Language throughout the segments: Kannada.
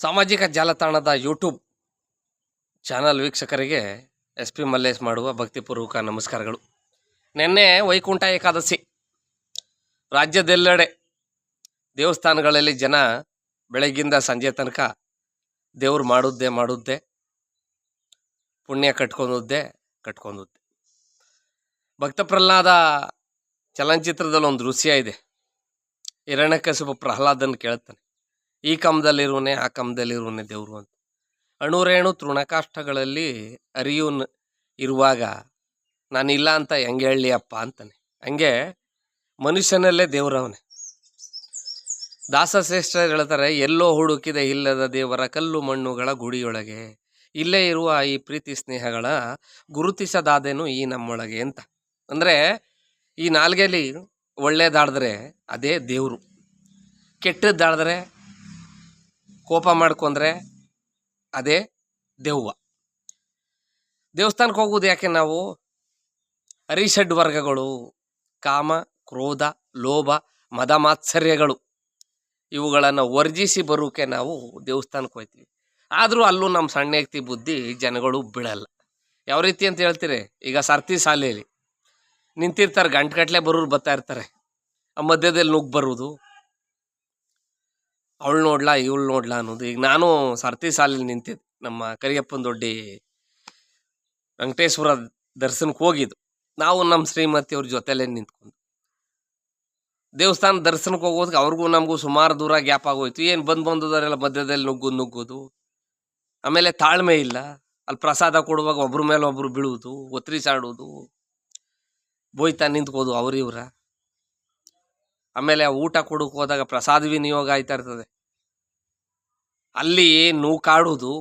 ಸಾಮಾಜಿಕ ಜಾಲತಾಣದ ಯೂಟ್ಯೂಬ್ ಚಾನಲ್ ವೀಕ್ಷಕರಿಗೆ ಎಸ್ ಪಿ ಮಲ್ಲೇಶ್ ಮಾಡುವ ಭಕ್ತಿಪೂರ್ವಕ ನಮಸ್ಕಾರಗಳು. ನಿನ್ನೆ ವೈಕುಂಠ ಏಕಾದಶಿ. ರಾಜ್ಯದೆಲ್ಲೆಡೆ ದೇವಸ್ಥಾನಗಳಲ್ಲಿ ಜನ ಬೆಳಗ್ಗಿಂದ ಸಂಜೆ ತನಕ ದೇವ್ರು ಮಾಡುದ್ದೆ ಮಾಡುದ್ದೆ, ಪುಣ್ಯ ಕಟ್ಕೊಂಡುದ್ದೆ ಕಟ್ಕೊಂಡುದ್ದೆ. ಭಕ್ತ ಪ್ರಹ್ಲಾದ ಚಲನಚಿತ್ರದಲ್ಲಿ ಒಂದು ದೃಶ್ಯ ಇದೆ. ಹಿರಣ್ಯಕಶಿಪು ಪ್ರಹ್ಲಾದನ್ ಕೇಳ್ತಾನೆ ಈ ಕಮದಲ್ಲಿರುವನೆ ಆ ಕಮದಲ್ಲಿರುವನೆ ದೇವರು ಅಂತ. ಅಣುರೇಣು ತೃಣಕಾಷ್ಟಗಳಲ್ಲಿ ಅರಿಯುನ್ ಇರುವಾಗ, ನಾನಿಲ್ಲ ಅಂತ ಹೆಂಗೆ ಹೇಳಲಿ ಅಪ್ಪ ಅಂತಾನೆ. ಹಂಗೆ ಮನುಷ್ಯನಲ್ಲೇ ದೇವರವನೇ. ದಾಸಶ್ರೇಷ್ಠರು ಹೇಳ್ತಾರೆ, ಎಲ್ಲೋ ಹುಡುಕಿದ ಇಲ್ಲದ ದೇವರ ಕಲ್ಲು ಮಣ್ಣುಗಳ ಗುಡಿಯೊಳಗೆ, ಇಲ್ಲೇ ಇರುವ ಈ ಪ್ರೀತಿ ಸ್ನೇಹಗಳ ಗುರುತಿಸದಾದೇನು ಈ ನಮ್ಮೊಳಗೆ ಅಂತ. ಅಂದರೆ ಈ ನಾಲ್ಗೆಲಿ ಒಳ್ಳೇದಾಡಿದ್ರೆ ಅದೇ ದೇವರು. ಕೆಟ್ಟದ್ದಾಡಿದ್ರೆ ಕೋಪ ಮಾಡ್ಕೊಂಡ್ರೆ ಅದೇ ದೆವ್ವ. ದೇವಸ್ಥಾನಕ್ಕೆ ಹೋಗೋದು ಯಾಕೆ ನಾವು? ಅರಿಷಡ್ ವರ್ಗಗಳು, ಕಾಮ, ಕ್ರೋಧ, ಲೋಭ, ಮದ ಮಾತ್ಸರ್ಯಗಳು ಇವುಗಳನ್ನು ವರ್ಜಿಸಿ ಬರೋಕೆ ನಾವು ದೇವಸ್ಥಾನಕ್ಕೆ ಹೋಗ್ತೀವಿ ಆದರೂ ಅಲ್ಲೂ ನಮ್ಮ ಸಣ್ಣ ಬುದ್ಧಿ ಜನಗಳು ಬಿಡಲ್ಲ ಯಾವ ರೀತಿ ಅಂತ ಹೇಳ್ತೀರಿ? ಈಗ ಸರ್ತಿ ಶಾಲೆಯಲ್ಲಿ ನಿಂತಿರ್ತಾರೆ ಗಂಟೆಗಟ್ಲೆ ಬರೋರು ಬರ್ತಾ ಇರ್ತಾರೆ. ಆ ಮಧ್ಯದಲ್ಲಿ ನುಗ್ಗಿ ಬರೋದು. ಅವಳು ನೋಡ್ಲಾ, ಇವಳು ನೋಡ್ಲಾ ಅನ್ನೋದು. ಈಗ ನಾನು ಸರ್ತಿ ಸಾಲಲ್ಲಿ ನಿಂತಿದ್ದೆ ನಮ್ಮ ಕರಿಯಪ್ಪನ ದೊಡ್ಡಿ ವೆಂಕಟೇಶ್ವರ ದರ್ಶನಕ್ಕೆ ಹೋಗಿದ್ದು. ನಾವು ನಮ್ಮ ಶ್ರೀಮತಿ ಅವ್ರ ಜೊತೆಲೇ ನಿಂತ್ಕೊಂಡು ದೇವಸ್ಥಾನ ದರ್ಶನಕ್ಕೆ ಹೋಗೋದಕ್ಕೆ ಅವ್ರಿಗೂ ನಮಗೂ ಸುಮಾರು ದೂರ ಗ್ಯಾಪ್ ಆಗೋಯ್ತು. ಏನು ಬಂದು ಬಂದದವರೆಲ್ಲ ಮಧ್ಯದಲ್ಲಿ ನುಗ್ಗು, ನುಗ್ಗೋದು. ಆಮೇಲೆ ತಾಳ್ಮೆ ಇಲ್ಲ. ಅಲ್ಲಿ ಪ್ರಸಾದ ಕೊಡುವಾಗ ಒಬ್ರ ಮೇಲೆ ಒಬ್ರು ಬೀಳುವುದು ಒತ್ರಿ ಸಾಡೋದು ಬೋಯ್ತಾ ನಿಂತ್ಕೋದು ಅವ್ರ ಇವ್ರ. ಆಮೇಲೆ ಊಟ ಕೊಡೋಕೆ ಹೋದಾಗ ಪ್ರಸಾದ ವಿನಿಯೋಗ ಆಯ್ತಾ ಇರ್ತದೆ. ಅಲ್ಲಿ ನೂಕಾಡೋದು.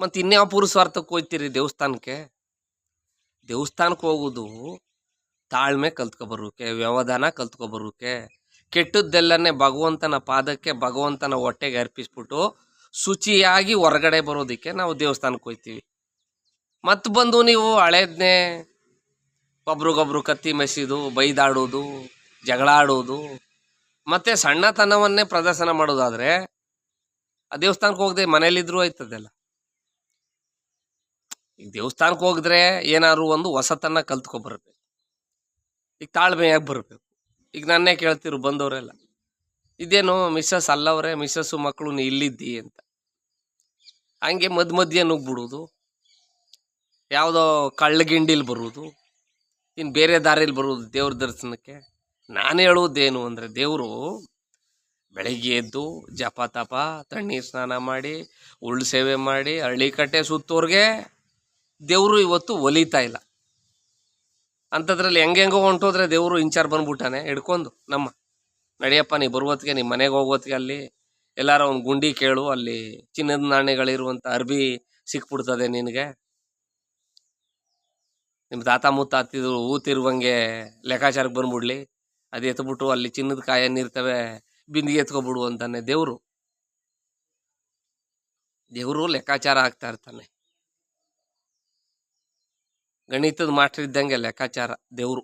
ಮತ್ತು ಇನ್ಯಾವ ಪುರುಸ್ವಾರ್ಥಕ್ಕೆ ಹೋಗ್ತೀರಿ ದೇವಸ್ಥಾನಕ್ಕೆ? ದೇವಸ್ಥಾನಕ್ಕೆ ಹೋಗೋದು ತಾಳ್ಮೆ ಕಲ್ತ್ಕೊಬರೋಕೆ, ವ್ಯವಧಾನ ಕಲ್ತ್ಕೊಬರೋಕೆ, ಕೆಟ್ಟದ್ದೆಲ್ಲನೇ ಭಗವಂತನ ಪಾದಕ್ಕೆ ಭಗವಂತನ ಹೊಟ್ಟೆಗೆ ಅರ್ಪಿಸ್ಬಿಟ್ಟು ಶುಚಿಯಾಗಿ ಹೊರಗಡೆ ಬರೋದಕ್ಕೆ ನಾವು ದೇವಸ್ಥಾನಕ್ಕೆ ಹೋಗ್ತೀವಿ ಮತ್ತು ಬಂದು ನೀವು ಹಳೇದನ್ನೇ ಒಬ್ರಿಗೊಬ್ರು ಕತ್ತಿ ಮೆಸಿದು, ಬೈದಾಡೋದು ಜಗಳ ಆಡೋದು ಮತ್ತೆ ಸಣ್ಣತನವನ್ನೇ ಪ್ರದರ್ಶನ ಮಾಡೋದಾದ್ರೆ ಆ ದೇವಸ್ಥಾನಕ್ಕೆ ಹೋಗದೆ ಮನೇಲಿದ್ರೂ ಆಯ್ತದೆಲ್ಲ. ಈಗ ದೇವಸ್ಥಾನಕ್ಕೆ ಹೋಗಿದ್ರೆ ಏನಾದ್ರು ಒಂದು ಹೊಸತನ್ನ ಕಲ್ತ್ಕೊಬರ್ಬೇಕು ಈಗ ತಾಳ್ಮೆಯಾಗಿ ಬರಬೇಕು. ಈಗ ನನ್ನೇ ಕೇಳ್ತಿರು ಬಂದವರೆಲ್ಲ, ಇದೇನು ಮಿಸ್ಸಸ್ ಅಲ್ಲವ್ರೆ, ಮಿಸ್ಸಸ್ಸು ಮಕ್ಕಳು ನೀ ಇಲ್ಲಿದ್ದಿ ಅಂತ. ಹಂಗೆ ಮಧ್ಯ ಮಧ್ಯೆ ನುಗ್ಬಿಡೋದು ಯಾವುದೋ ಕಳ್ಳಗಿಂಡಿಲಿ ಬರುವುದು. ಇನ್ನು ಬೇರೆ ದಾರಿಲಿ ಬರುವುದು ದೇವ್ರ ದರ್ಶನಕ್ಕೆ. ನಾನು ಹೇಳುವುದೇನು ಅಂದರೆ ದೇವರು ಬೆಳಗ್ಗೆ ಎದ್ದು ಜಪ ತಪ, ತಣ್ಣೀರು ಸ್ನಾನ ಮಾಡಿ ಉಳ್ಳು ಸೇವೆ ಮಾಡಿ, ಹಳ್ಳಿ ಕಟ್ಟೆ ಸುತ್ತೋರ್ಗೆ ದೇವರು ಇವತ್ತು ಒಲಿತಾ ಇಲ್ಲ. ಅಂಥದ್ರಲ್ಲಿ ಹೆಂಗೆಂಗೋ ಹೊಂಟೋದ್ರೆ ದೇವರು ಇಂಚಾರ್ ಬಂದ್ಬಿಟ್ಟಾನೆ, ಹಿಡ್ಕೊಂಡು ನಮ್ಮ, ನಡೆಯಪ್ಪ ನೀ ಬರುವತ್ತಿಗೆ ನಿಮ್ಮ ಮನೆಗೆ ಹೋಗೋತ್ತಿಗೆ ಅಲ್ಲಿ ಎಲ್ಲಾರ ಒಂದು ಗುಂಡಿ ಕೇಳು, ಅಲ್ಲಿ ಚಿನ್ನದ ನಾಣ್ಯಗಳಿರುವಂಥ ಅರ್ಬಿ ಸಿಕ್ಬಿಡ್ತದೆ ನಿನಗೆ. ನಿಮ್ಮ ತಾತ ಮುತ್ತ ಹತ್ತಿದ್ರು ಊತಿರುವಂಗೆ ಲೆಕ್ಕಾಚಾರಕ್ಕೆ ಬಂದ್ಬಿಡ್ಲಿ. ಅದು ಎತ್ಬಿಟ್ಟು ಅಲ್ಲಿ ಚಿನ್ನದ ಕಾಯನ್ನಿರ್ತವೆ ಬಿಂದಿಗೆ ಎತ್ಕೊಬಿಡು ಅಂತಾನೆ ದೇವರು. ದೇವರು ಲೆಕ್ಕಾಚಾರ ಆಗ್ತಾ ಇರ್ತಾನೆ. ಗಣಿತದ ಮಾಸ್ಟರ್ ಇದ್ದಂಗೆ ಲೆಕ್ಕಾಚಾರ ದೇವರು.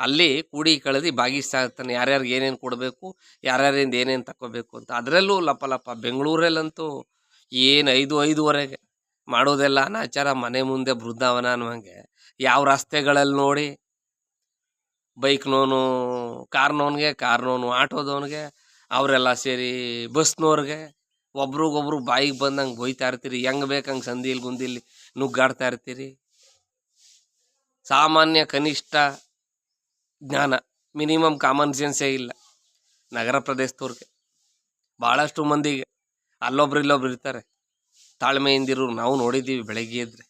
ಅಲ್ಲಿ ಕೂಡಿ ಕಳೆದಿ ಬಾಗಿಸ್ತಾ ಇರ್ತಾನೆ, ಯಾರ್ಯಾರಿಗೆ ಏನೇನು ಕೊಡಬೇಕು, ಯಾರ್ಯಾರಿಂದ ಏನೇನು ತಗೋಬೇಕು ಅಂತ. ಅದರಲ್ಲೂ ಲಪ ಲಪ ಬೆಂಗಳೂರಲ್ಲಂತೂ ಏನು ಐದು ಐದುವರೆಗೆ ಮಾಡೋದೆಲ್ಲ ಅನಾಚಾರ, ಮನೆ ಮುಂದೆ ಬೃಂದಾವನ ಅನ್ನುವಂಗೆ. ಯಾವ ರಸ್ತೆಗಳಲ್ಲಿ ನೋಡಿ ಬೈಕ್ನೋನು ಕಾರ್ನೋನ್ಗೆ ಕಾರ್ನೋನು ಆಟೋದವನಿಗೆ, ಅವರೆಲ್ಲ ಸೇರಿ ಬಸ್ನವ್ರಿಗೆ ಒಬ್ರಿಗೊಬ್ರು ಬಾಯಿಗೆ ಬಂದಂಗೆ ಬೈತಾ ಇರ್ತೀರಿ. ಹೆಂಗೆ ಬೇಕಂಗೆ ಸಂದಿಲ್ ಗುಂದಿಲ್ಲಿ ನುಗ್ಗಾಡ್ತಾ ಇರ್ತೀರಿ. ಸಾಮಾನ್ಯ ಕನಿಷ್ಠ ಜ್ಞಾನ, ಮಿನಿಮಮ್ ಕಾಮನ್ ಸೆನ್ಸೇ ಇಲ್ಲ ನಗರ ಪ್ರದೇಶದವ್ರಿಗೆ. ಭಾಳಷ್ಟು ಮಂದಿಗೆ ಅಲ್ಲೊಬ್ರು ಇಲ್ಲೊಬ್ರು ಇರ್ತಾರೆ. ತಾಳ್ಮೆಯಿಂದಿರೋರು ನಾವು ನೋಡಿದ್ದೀವಿ ಬೆಳಗ್ಗೆ ಎದ್ರೆ.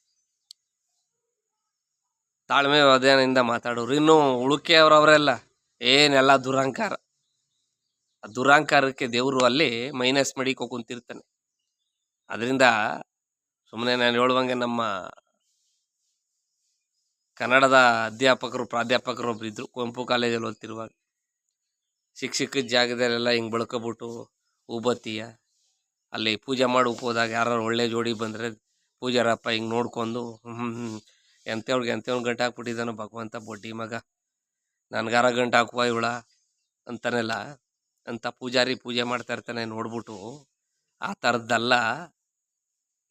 ತಾಳ್ಮೆ ವ್ಯವಧಾನದಿಂದ ಮಾತಾಡೋರು. ಇನ್ನು ಉಳುಕೆ ಅವರವರೆಲ್ಲ ಏನೆಲ್ಲ ದುರಹಂಕಾರ. ಆ ದುರಹಂಕಾರಕ್ಕೆ ದೇವರು ಅಲ್ಲಿ ಮೈನಸ್ ಮಡಿಕೋ ಕುಂತಿರ್ತಾನೆ. ಅದರಿಂದ ಸುಮ್ಮನೆ ನಾನು ಹೇಳುವಂಗೆ ನಮ್ಮ ಕನ್ನಡದ ಅಧ್ಯಾಪಕರು, ಪ್ರಾಧ್ಯಾಪಕರು ಒಬ್ರು ಇದ್ರು. ಕುವೆಂಪು ಕಾಲೇಜಲ್ಲಿ ಓದ್ತಿರುವಾಗ. ಶಿಕ್ಷಕ ಜಾಗದಲ್ಲೆಲ್ಲ ಹಿಂಗೆ ಬಳ್ಕೊಬಿಟ್ಟು ಉಬತ್ತಿಯ. ಅಲ್ಲಿ ಪೂಜೆ ಮಾಡಿ ಹೋದಾಗ ಯಾರು ಒಳ್ಳೆ ಜೋಡಿ ಬಂದರೆ ಪೂಜಾರಪ್ಪ ಹಿಂಗೆ ನೋಡ್ಕೊಂಡು ಹ್ಞೂ ಎಂಥವ್ಳಿಗೆ ಎಂಥವ್ನು ಗಂಟೆ ಹಾಕ್ಬಿಟ್ಟಿದ್ದಾನೋ ಭಗವಂತ ಬೊಡ್ಡಿ ಮಗ. ನನಗಾರ ಗಂಟೆ ಹಾಕುವ ಇವಳ ಅಂತಾನೆಲ್ಲ ಅಂತ ಪೂಜಾರಿ ಪೂಜೆ ಮಾಡ್ತಾ ಇರ್ತಾನೆ ನೋಡ್ಬಿಟ್ಟು, ಆ ಥರದ್ದಲ್ಲ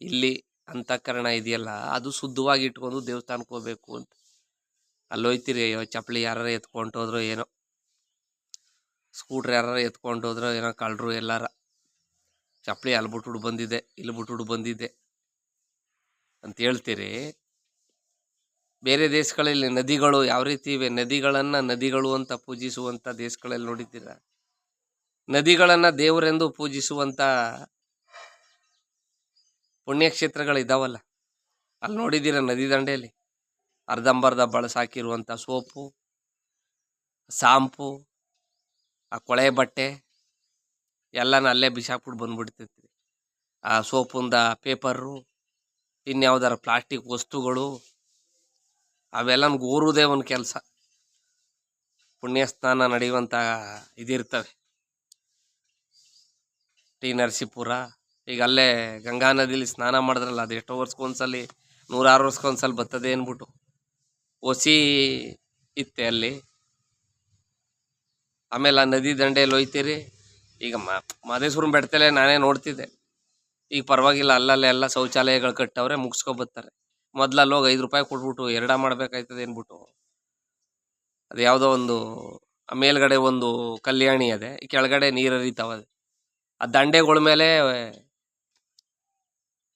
ಇಲ್ಲಿ ಅಂತಃಕರಣ ಇದೆಯಲ್ಲ, ಅದು ಶುದ್ಧವಾಗಿ ಇಟ್ಕೊಂಡು ದೇವಸ್ಥಾನಕ್ಕೆ ಹೋಗ್ಬೇಕು ಅಂತ. ಅಲ್ಲೋಯ್ತಿರಿ ಅಯ್ಯೋ ಚಪ್ಪಲಿ ಯಾರು ಎತ್ಕೊಂಡು ಹೋದ್ರು ಏನೋ. ಸ್ಕೂಟ್ರ್ ಯಾರು ಎತ್ಕೊಂಡು ಹೋದ್ರು ಏನೋ ಕಳ್ಳರು ಎಲ್ಲಾರ. ಚಪ್ಪಲಿ ಅಲ್ಲಿ ಬಂದಿದೆ, ಇಲ್ಲಿ ಬಂದಿದೆ. ಅಂತ ಹೇಳ್ತೀರಿ ಬೇರೆ ದೇಶಗಳಲ್ಲಿ ನದಿಗಳು ಯಾವ ರೀತಿ ಇವೆ? ನದಿಗಳನ್ನ ನದಿಗಳು ಅಂತ ಪೂಜಿಸುವಂತ ದೇಶಗಳಲ್ಲಿ ನೋಡಿದ್ದೀರ? ನದಿಗಳನ್ನ ದೇವರೆಂದು ಪೂಜಿಸುವಂತ ಪುಣ್ಯಕ್ಷೇತ್ರಗಳು ಇದಾವಲ್ಲ ಅಲ್ಲಿ ನೋಡಿದ್ದೀರ ನದಿ ದಂಡೆಯಲ್ಲಿ? ಅರ್ಧಂಬರ್ಧ ಬಳಸಾಕಿರುವಂಥ ಸೋಪು, ಸಾಂಪು, ಆ ಕೊಳೆ ಬಟ್ಟೆ, ಎಲ್ಲನ ಅಲ್ಲೇ ಬಿಸಾಕ್ಬಿಟ್ಟು ಬಂದ್ಬಿಡ್ತೈತಿ ಆ ಸೋಪುಂದ ಪೇಪರು, ಇನ್ಯಾವುದಾರ ಪ್ಲಾಸ್ಟಿಕ್ ವಸ್ತುಗಳು ಅವೆಲ್ಲನ ಊರುದೇ ಒಂದು ಕೆಲಸ. ಪುಣ್ಯ ಸ್ನಾನ ನಡೆಯುವಂಥ ಇದಿರ್ತವೆ. ಟಿ ನರಸೀಪುರ, ಈಗ ಅಲ್ಲೇ ಗಂಗಾ ನದಿಲಿ ಸ್ನಾನ ಮಾಡಿದ್ರಲ್ಲ, ಅದು ಎಷ್ಟೋ ವರ್ಷಕ್ಕೊಂದ್ಸಲಿ ನೂರಾರು ವರ್ಷಕ್ಕೊಂದ್ಸಲ ಬರ್ತದೆ ಅಂದ್ಬಿಟ್ಟು. ಒಸಿ ಇತ್ತೆ ಅಲ್ಲಿ. ಆಮೇಲೆ ಆ ನದಿ ದಂಡೆಯಲ್ಲಿ ಹೋಯ್ತೀರಿ. ಈಗ ಮ ಮಾದೇಶ್ವರನ ಬೆಟ್ಟದಲ್ಲೇ ನಾನೇ ನೋಡ್ತಿದ್ದೆ. ಈಗ ಪರವಾಗಿಲ್ಲ, ಅಲ್ಲಲ್ಲೇ ಎಲ್ಲ ಶೌಚಾಲಯಗಳು ಕಟ್ಟವ್ರೆ ಮುಗಿಸ್ಕೊಬತ್ತಾರೆ ಮೊದ್ಲು ಅಲ್ಲಿ ಹೋಗಿ ಐದು ರೂಪಾಯಿ ಕೊಟ್ಬಿಟ್ಟು ಎರಡ ಮಾಡ್ಬೇಕಾಯ್ತದೆ ಅಂದ್ಬಿಟ್ಟು. ಅದು ಯಾವುದೋ ಒಂದು ಮೇಲ್ಗಡೆ ಒಂದು ಕಲ್ಯಾಣಿ ಅದೆ ಕೆಳಗಡೆ ನೀರು ಹರಿತಾವದೆ ಆ ದಂಡೆಗಳ ಮೇಲೆ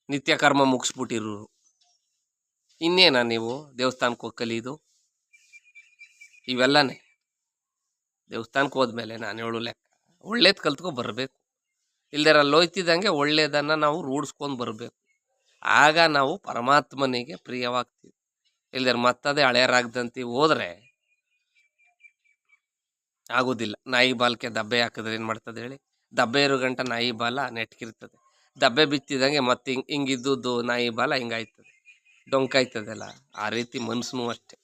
ನಿತ್ಯ ಕರ್ಮ ಮುಗಿಸ್ಬಿಟ್ಟಿರು ಇನ್ನೇನಾ ನೀವು ದೇವಸ್ಥಾನಕ್ಕೆ ಹೋಗಿ ಕಲಿಯೋದು ಇವೆಲ್ಲನೇ. ದೇವಸ್ಥಾನಕ್ಕೆ ಹೋದ್ಮೇಲೆ ನಾನು ಹೇಳು ಲೆಕ್ಕ. ಒಳ್ಳೇದು ಕಲ್ತ್ಕೊ ಬರಬೇಕು. ಇಲ್ದಾರ ಅಲ್ಲಿ ಹೋಯ್ತಿದ್ದಂಗೆ ಒಳ್ಳೇದನ್ನು ನಾವು ರೂಢಿಸ್ಕೊಂಡು ಬರಬೇಕು. ಆಗ ನಾವು ಪರಮಾತ್ಮನಿಗೆ ಪ್ರಿಯವಾಗ್ತೀವಿ. ಇಲ್ದಿರ ಮತ್ತದೇ ಹಳೆಯರಾಗ್ದಂತಿ ಹೋದ್ರೆ ಆಗೋದಿಲ್ಲ. ನಾಯಿ ಬಾಲ್ಕೆ ದಬ್ಬೆ ಹಾಕಿದ್ರೆ ಏನು ಮಾಡ್ತದೆ ಹೇಳಿ? ದಬ್ಬೆ ಇರೋ ಗಂಟ ನಾಯಿ ಬಾಲ ನೆಟ್ಕಿರ್ತದೆ. ದಬ್ಬೆ ಬಿತ್ತಿದಂಗೆ ಮತ್ತೆ ಹಿಂಗೆ ಹಿಂಗಿದ್ದುದು ನಾಯಿ ಬಾಲ ಹಿಂಗಾಯ್ತದೆ. ಡೊಂಕಾಯ್ತದಲ್ಲ. ಆ ರೀತಿ ಮನ್ಸೂ ಅಷ್ಟೆ.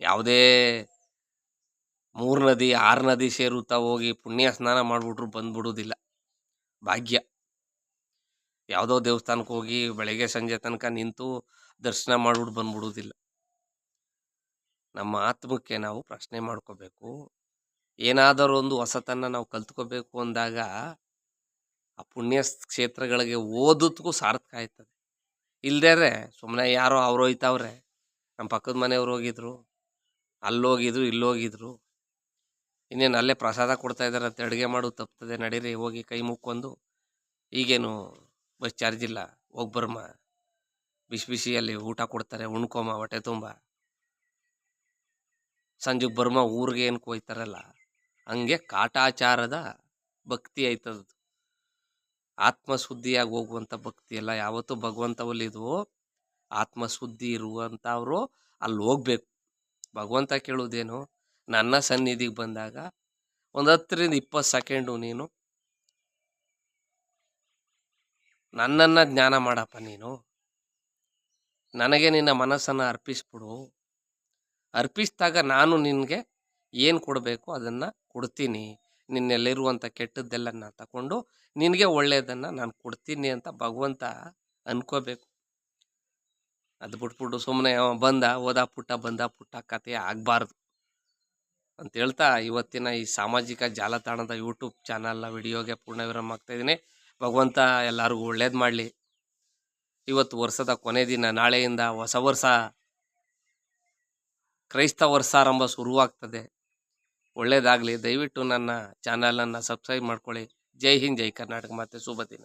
ಯಾವುದೇ ಮೂರು ನದಿ, ಆರು ನದಿ ಸೇರುತ್ತಾ ಹೋಗಿ ಪುಣ್ಯ ಸ್ನಾನ ಮಾಡಿಬಿಟ್ರು ಬಂದ್ಬಿಡೋದಿಲ್ಲ ಭಾಗ್ಯ. ಯಾವುದೋ ದೇವಸ್ಥಾನಕ್ಕೆ ಹೋಗಿ ಬೆಳಗ್ಗೆ ಸಂಜೆ ತನಕ ನಿಂತು ದರ್ಶನ ಮಾಡ್ಬಿಟ್ಟು ಬಂದ್ಬಿಡೋದಿಲ್ಲ. ನಮ್ಮ ಆತ್ಮಕ್ಕೆ ನಾವು ಪ್ರಶ್ನೆ ಮಾಡ್ಕೋಬೇಕು. ಏನಾದರೂ ಒಂದು ಹೊಸತನ್ನು ನಾವು ಕಲ್ತ್ಕೋಬೇಕು ಅಂದಾಗ ಆ ಪುಣ್ಯ ಕ್ಷೇತ್ರಗಳಿಗೆ ಓದೋದಕ್ಕೂ ಸಾರ್ಥಕ ಆಯ್ತದೆ ಇಲ್ದೇರೆ ಸುಮ್ಮನೆ ಯಾರೋ ಅವ್ರು ಹೋಯ್ತಾವ್ರೆ ನಮ್ಮ ಪಕ್ಕದ ಮನೆಯವ್ರು ಹೋಗಿದ್ರು, ಅಲ್ಲೋಗಿದ್ರು, ಇಲ್ಲೋಗಿದ್ರು. ಇನ್ನೇನು ಅಲ್ಲೇ ಪ್ರಸಾದ ಕೊಡ್ತಾ ಇದ್ದಾರೆ ಅಂತ ಅಡುಗೆ ಮಾಡೋದು ತಪ್ತದೆ. ನಡೀರಿ, ಹೋಗಿ ಕೈ ಮುಕ್ಕೊಂಡು. ಈಗೇನು ಬಸ್ ಚಾರ್ಜ್ ಇಲ್ಲ. ಹೋಗಿ ಬರಮ್ಮ ಬಿಸಿ ಬಿಸಿಯಲ್ಲಿ ಊಟ ಕೊಡ್ತಾರೆ ಉಣ್ಕೊಮ್ಮ ಹೊಟ್ಟೆ ತುಂಬ. ಸಂಜೆಗೆ ಬರ್ಮ, ಊರಿಗೆ ಏನು ಕೋಯ್ತಾರಲ್ಲ, ಹಂಗೆ ಕಾಟಾಚಾರದ ಭಕ್ತಿ ಆಯ್ತದದು ಆತ್ಮಶುದ್ಧಿಯಾಗಿ ಹೋಗುವಂಥ ಭಕ್ತಿ ಎಲ್ಲ ಯಾವತ್ತೂ ಭಗವಂತ ಒಲಿದ್ವು ಆತ್ಮಶುದ್ಧಿ ಇರುವಂಥವ್ರು ಅಲ್ಲಿ ಹೋಗ್ಬೇಕು. ಭಗವಂತ ಕೇಳೋದೇನು, ನನ್ನ ಸನ್ನಿಧಿಗೆ ಬಂದಾಗ ಒಂದು ಹತ್ತರಿಂದ ಇಪ್ಪತ್ತು ಸೆಕೆಂಡು ನೀನು ನನ್ನನ್ನು ಜ್ಞಾನ ಮಾಡಪ್ಪ ನೀನು. ನನಗೆ ನಿನ್ನ ಮನಸ್ಸನ್ನು ಅರ್ಪಿಸ್ಬಿಡು. ಅರ್ಪಿಸಿದಾಗ ನಾನು ನಿನಗೆ ಏನು ಕೊಡಬೇಕು ಅದನ್ನು ಕೊಡ್ತೀನಿ. ನಿನ್ನೆಲ್ಲಿರುವಂಥ ಕೆಟ್ಟದ್ದೆಲ್ಲ ನಾನು ತಗೊಂಡು ನಿನಗೆ ಒಳ್ಳೆಯದನ್ನು ನಾನು ಕೊಡ್ತೀನಿ ಅಂತ ಭಗವಂತ ಅನ್ಕೋಬೇಕು. ಅದು ಬಿಟ್ಬಿಟ್ಟು ಸುಮ್ಮನೆ ಬಂದ, ಓದ ಪುಟ್ಟ, ಬಂದ ಪುಟ್ಟ ಕತೆ ಆಗಬಾರ್ದು ಅಂತ ಹೇಳ್ತಾ ಇವತ್ತಿನ ಈ ಸಾಮಾಜಿಕ ಜಾಲತಾಣದ ಯೂಟ್ಯೂಬ್ ಚಾನಲ್ನ ವಿಡಿಯೋಗೆ ಪೂರ್ಣ ವಿರಾಮ ಆಗ್ತಾಯಿದ್ದೀನಿ ಭಗವಂತ ಎಲ್ಲರಿಗೂ ಒಳ್ಳೇದು ಮಾಡಲಿ. ಇವತ್ತು ವರ್ಷದ ಕೊನೆ ದಿನ, ನಾಳೆಯಿಂದ ಹೊಸ ವರ್ಷ, ಕ್ರೈಸ್ತ ವರ್ಷಾರಂಭ ಶುರುವಾಗ್ತದೆ. ಒಳ್ಳೇದಾಗಲಿ. ದಯವಿಟ್ಟು ನನ್ನ ಚಾನಲನ್ನು ಸಬ್ಸ್ಕ್ರೈಬ್ ಮಾಡ್ಕೊಳ್ಳಿ. ಜೈ ಹಿಂದ್, ಜೈ ಕರ್ನಾಟಕ. ಮತ್ತೆ ಶುಭ ದಿನ.